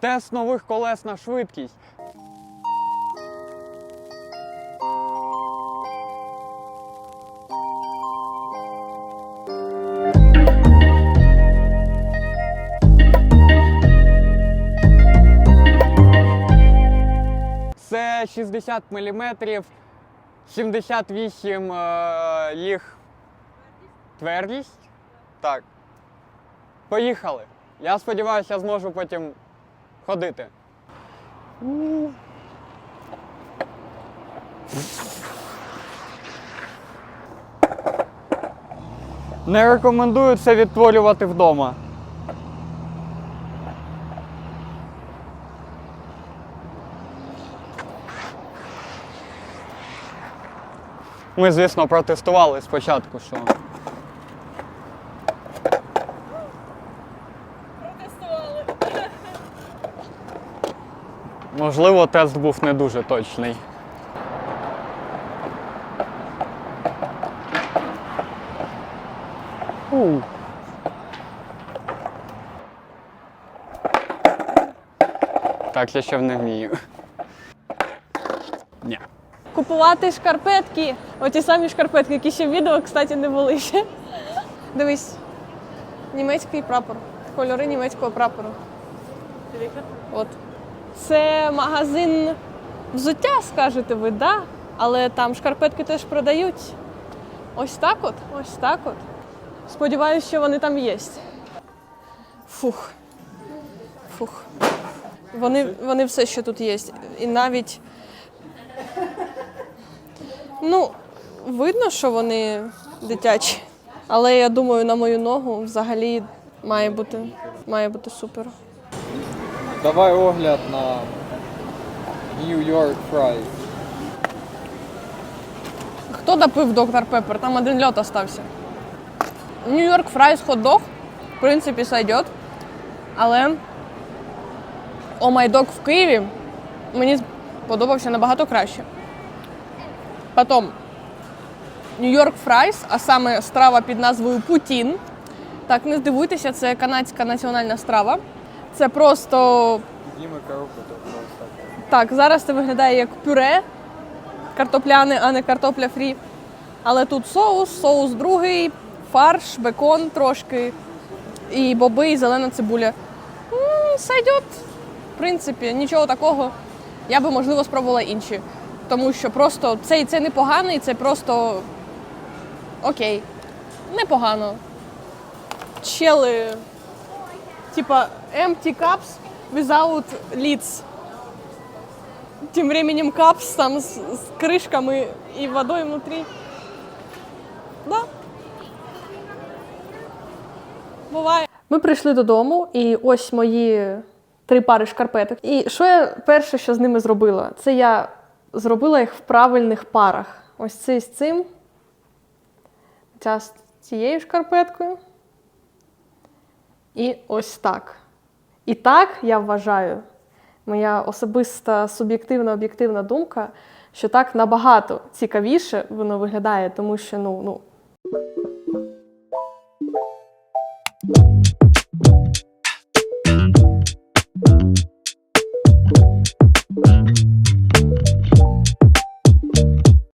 Тест нових колес на швидкість. Це 60 мм, 78 е, їх твердість. Так. Поїхали. Я сподіваюся, я зможу потім ходити. Не рекомендую це відтворювати вдома. Ми, звісно, протестували спочатку, що. Можливо, тест був не дуже точний. У. Так, я ще не вмію. Ні. Купувати шкарпетки. Оті самі шкарпетки, які ще в відео, кстати, не були ще. Дивись. Німецький прапор. Кольори німецького прапору. От. Це магазин взуття, скажете ви, да? Але там шкарпетки теж продають. Ось так от, ось так от. Сподіваюсь, що вони там є. Фух. Фух. Вони, вони все, що тут є. І навіть. Ну, видно, що вони дитячі. Але я думаю, на мою ногу взагалі має бути, має бути супер. Давай огляд на New York Fries. Хто допив доктор Пеппер? Там один льот остався. Нью-Йорк фрайс хот-дог, в принципі, сойдет. Але О май в Києві мені подобався набагато краще. Потім Нью-Йорк фрайс, а саме страва під назвою Путін. Так, не здивуйтеся, це канадська національна страва. Це просто Діми коробку то просто. так, зараз це виглядає як пюре картопляне, а не картопля фрі. Але тут соус, соус другий, фарш, бекон трошки, і боби, і зелена цибуля. М, Сойдет. В принципі, нічого такого. Я би, можливо, спробувала інші. Тому що просто цей це непоганий, це просто окей. Непогано. Чели, типа empty cups without lids. Тем временем капс там с, с крышками и водой внутри. Да. Буває. Ми прийшли додому, і ось мої три пари шкарпеток. І що я перше, що з ними зробила? Це я зробила їх в правильних парах. Ось цей з цим. Ця з цією шкарпеткою. І ось так. І так я вважаю, моя особиста суб'єктивна об'єктивна думка, що так набагато цікавіше воно виглядає, тому що ну, ну,